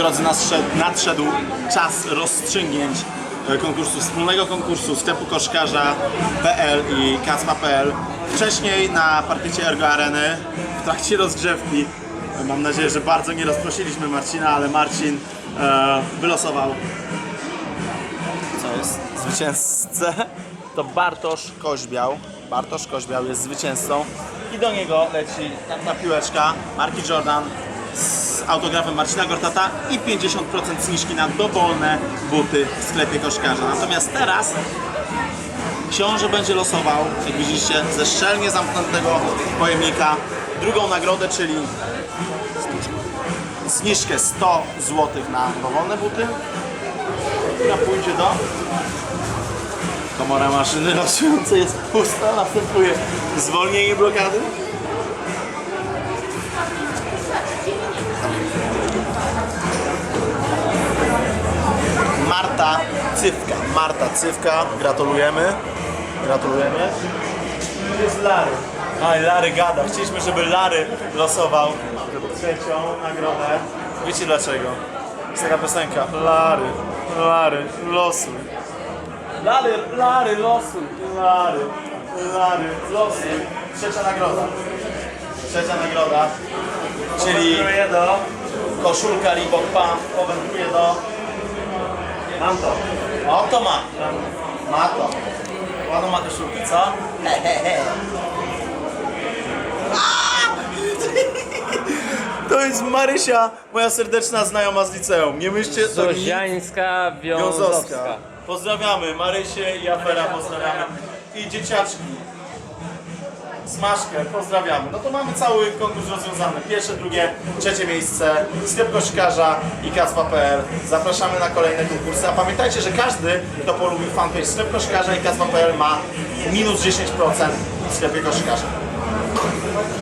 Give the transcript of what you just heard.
drodzy, nadszedł, nadszedł czas rozstrzygnięć e, konkursu, wspólnego konkursu sklepu koszkarza.pl i kacpa.pl. Wcześniej na parkiecie Ergo Areny w trakcie rozgrzewki, e, mam nadzieję, że bardzo nie rozprosiliśmy Marcina, ale Marcin e, wylosował. Co jest? Zwycięzcę, to Bartosz Koźbiał. Bartosz Koźbiał jest zwycięzcą i do niego leci ta piłeczka. Marki Jordan autografem Marcina Gortata i 50% zniżki na dowolne buty w sklepie koszkarza. Natomiast teraz książę będzie losował, jak widzicie, ze szczelnie zamkniętego pojemnika drugą nagrodę, czyli zniżkę. 100 zł na dowolne buty. Która pójdzie do komora maszyny losującej jest pusta, następuje zwolnienie blokady Marta Cywka. Marta Cywka, gratulujemy. Gratulujemy. To jest Lary Aj, Lary gada, chcieliśmy, żeby Lary losował trzecią nagrodę. Wiecie dlaczego? Jest taka piosenka. Lary, Lary, losuj. Lary, Lary, losuj. Lary, Lary, losuj. Trzecia nagroda. Trzecia nagroda. Czyli koszulka Reebok Pump powędruje do Mam to O, to ma Ma to Ładną ma koszulkę, co? He, he, he. To jest Marysia, moja serdeczna znajoma z liceum. Nie myślcie, to nic. Zoziańska, Wiązowska. Wiązowska. Pozdrawiamy Marysię i Afera pozdrawiamy. I dzieciaczki. Smaszkę, pozdrawiamy. No to mamy cały konkurs rozwiązany. Pierwsze, drugie, trzecie miejsce, sklep koszkarza i kacpa.pl. Zapraszamy na kolejne konkursy. A pamiętajcie, że każdy, kto polubi fanpage sklep koszkarza i kacpa.pl ma minus 10% w sklepie koszkarza.